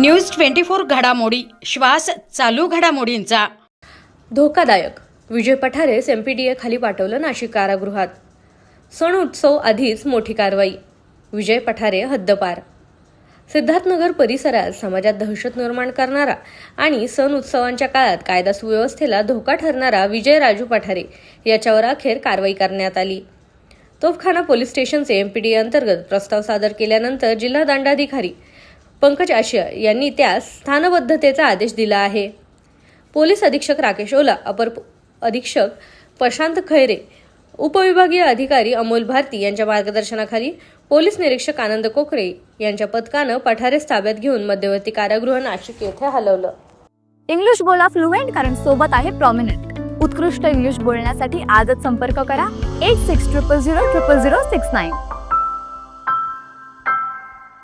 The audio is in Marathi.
न्यूज ट्वेंटी फोर घडामोडी. श्वास चालू घडामोडींचा. धोकादायक. विजय पठारेस एमपीडीए खाली पाठवलं नाशिक कारागृहात. सण उत्सव आधीच मोठी कारवाई. विजय पठारे हद्दपार. सिद्धार्थनगर परिसरात समाजात दहशत निर्माण करणारा आणि सण उत्सवांच्या काळात कायदा सुव्यवस्थेला धोका ठरणारा विजय राजू पठारे याच्यावर अखेर कारवाई करण्यात आली. तोफखाना पोलीस स्टेशनचे एमपीडीए अंतर्गत प्रस्ताव सादर केल्यानंतर जिल्हा दंडाधिकारी पंकज आशिया यांनी त्यास स्थानबद्धतेचा आदेश दिला आहे. पोलीस अधीक्षक राकेश ओला अपर अधीक्षक प्रशांत खैरे उपविभागीय अधिकारी अमोल भारती यांच्या मार्गदर्शनाखाली पोलीस निरीक्षक आनंद कोकरे यांच्या पथकानं पठारेस ताब्यात घेऊन मध्यवर्ती कारागृह नाशिक येथे हलवलं. इंग्लिश बोला फ्लुएंट कारण सोबत आहे प्रॉमिनंट उत्कृष्ट इंग्लिश बोलण्यासाठी आजच संपर्क करा. Eight six triple zero triple zero six nine